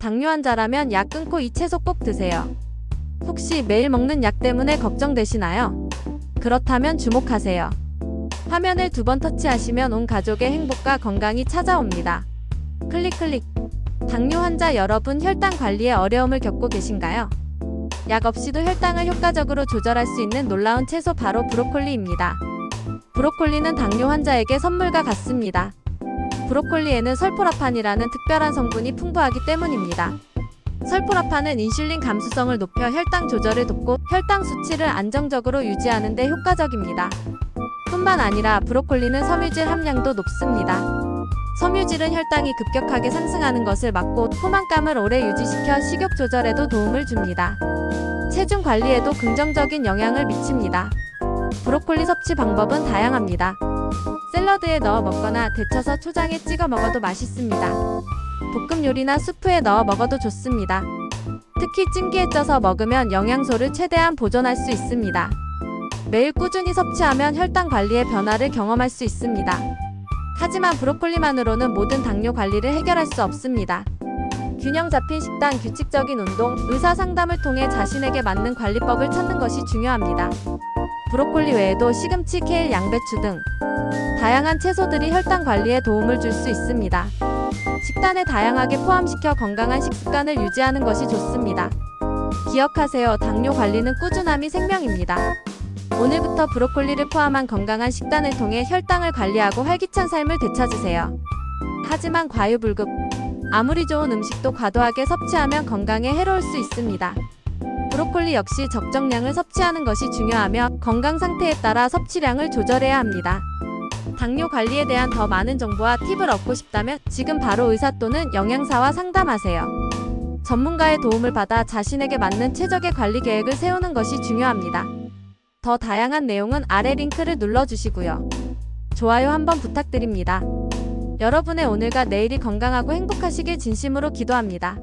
당뇨 환자라면 약 끊고 이 채소 꼭 드세요. 혹시 매일 먹는 약 때문에 걱정되시나요? 그렇다면 주목하세요. 화면을 두 번 터치하시면 온 가족의 행복과 건강이 찾아옵니다. 클릭 클릭. 당뇨 환자 여러분 혈당 관리에 어려움을 겪고 계신가요? 약 없이도 혈당을 효과적으로 조절할 수 있는 놀라운 채소 바로 브로콜리입니다. 브로콜리는 당뇨 환자에게 선물과 같습니다. 브로콜리에는 설포라판이라는 특별한 성분이 풍부하기 때문입니다. 설포라판은 인슐린 감수성을 높여 혈당 조절을 돕고 혈당 수치를 안정적으로 유지하는 데 효과적입니다. 뿐만 아니라 브로콜리는 섬유질 함량도 높습니다. 섬유질은 혈당이 급격하게 상승하는 것을 막고 포만감을 오래 유지시켜 식욕 조절에도 도움을 줍니다. 체중 관리에도 긍정적인 영향을 미칩니다. 브로콜리 섭취 방법은 다양합니다. 샐러드에 넣어 먹거나 데쳐서 초장에 찍어 먹어도 맛있습니다. 볶음 요리나 수프에 넣어 먹어도 좋습니다. 특히 찜기에 쪄서 먹으면 영양소를 최대한 보존할 수 있습니다. 매일 꾸준히 섭취하면 혈당 관리의 변화를 경험할 수 있습니다. 하지만 브로콜리만으로는 모든 당뇨 관리를 해결할 수 없습니다. 균형 잡힌 식단, 규칙적인 운동, 의사 상담을 통해 자신에게 맞는 관리법을 찾는 것이 중요합니다. 브로콜리 외에도 시금치, 케일, 양배추 등 다양한 채소들이 혈당 관리에 도움을 줄 수 있습니다. 식단에 다양하게 포함시켜 건강한 식습관을 유지하는 것이 좋습니다. 기억하세요. 당뇨 관리는 꾸준함이 생명입니다. 오늘부터 브로콜리를 포함한 건강한 식단을 통해 혈당을 관리하고 활기찬 삶을 되찾으세요. 하지만 과유불급. 아무리 좋은 음식도 과도하게 섭취하면 건강에 해로울 수 있습니다. 브로콜리 역시 적정량을 섭취하는 것이 중요하며 건강 상태에 따라 섭취량을 조절해야 합니다. 당뇨 관리에 대한 더 많은 정보와 팁을 얻고 싶다면 지금 바로 의사 또는 영양사와 상담하세요. 전문가의 도움을 받아 자신에게 맞는 최적의 관리 계획을 세우는 것이 중요합니다. 더 다양한 내용은 아래 링크를 눌러주시고요. 좋아요 한번 부탁드립니다. 여러분의 오늘과 내일이 건강하고 행복하시길 진심으로 기도합니다.